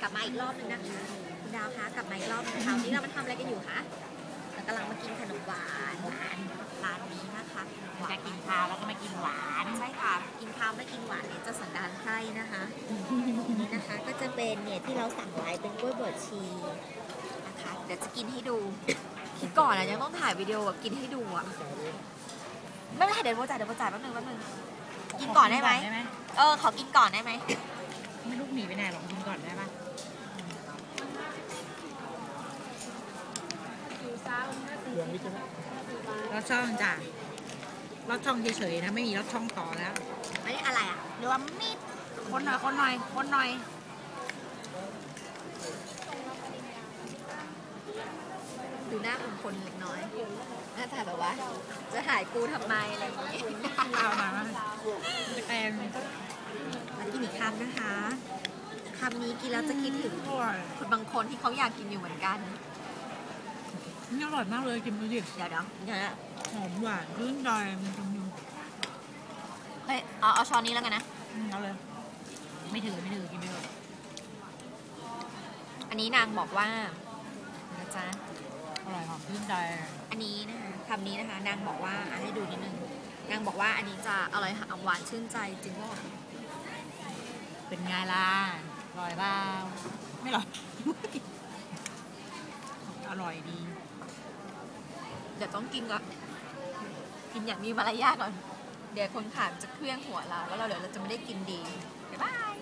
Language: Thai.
กลับมาอีกรอบนึงนะคะคุณดาวคะกลับมาอีกรอบนึงคราวนี้เรามาทำอะไรกันอยู่คะเรากำลังมากินขนมหวานร้านร้านนี้นะคะหวาจะนกินข้าวแล้วก็มากินหวานใช่ค่ะกินข้าวไม่กินหวานเนี่ยจะสันดานไส้นะคะนี่นะคะก็จะเป็นเนี่ยที่เราสั่งไว้เป็นกล้วยบวชชีนะคะเดี๋ยวจะกินให้ดูคิดก่อนนะยังต้องถ่ายวิดีโอแบบกินให้ดูอะไม่เป็นไรเดี๋ยวโบจ่ายเดี๋ยวโบจ่ายแป๊บนึงแป๊บนึงกินก่อนได้ไหมได้ไหมเออขอกินก่อนได้ไหม ไม่ลูกหนีไปไหนหรอกกินก่อนได้ปะรถช่องจ้ะรถช่องเฉยๆนะ ไม่มีรถช่องต่อแล้วอันนี้อะไรอะรวมมิดคนหน่อยคนหน่อยคนหน่อยดูหน้าคนคนเล็กน้อยหน้าตาแบบว่า จะถ่ายกูทำไมอะไรอย่างงี้เอามาจะแกง มากินอีกคำนะคะ คำนี้กินแล้วจะคิดถึงอร่อยคนบางคนที่เขาอยากกินอยู่เหมือนกัน นี่อร่อยมากเลยกินดูดิเดี๋ยวเดี๋ยวเดี๋ยวนะหอมหวานรื่นใจมันตรงนี้เฮ้ยเอาเอาช้อนนี้แล้วกันนะอืมเอาเลย ไม่ถือไม่ถือกินไปเถอะอันนี้นางบอกว่านะจ๊ะอร่อยหอมรื่นใจอันนี้นะคะคำนี้นะคะ นางบอกว่าอะให้ดูนิดนึง นางบอกว่าอันนี้จะอร่อยหอมหวานชื่นใจจริงว่าเป็นไงล่ะ อร่อยเปล่าไม่หรออร่อยดี เดี๋ยวต้องกินก่อนกินอย่างมีมารยาทก่อน เดี๋ยวคนขายจะเครื่องหัวเรา แล้วเราเดี๋ยวเราจะไม่ได้กินดี บ๊ายบาย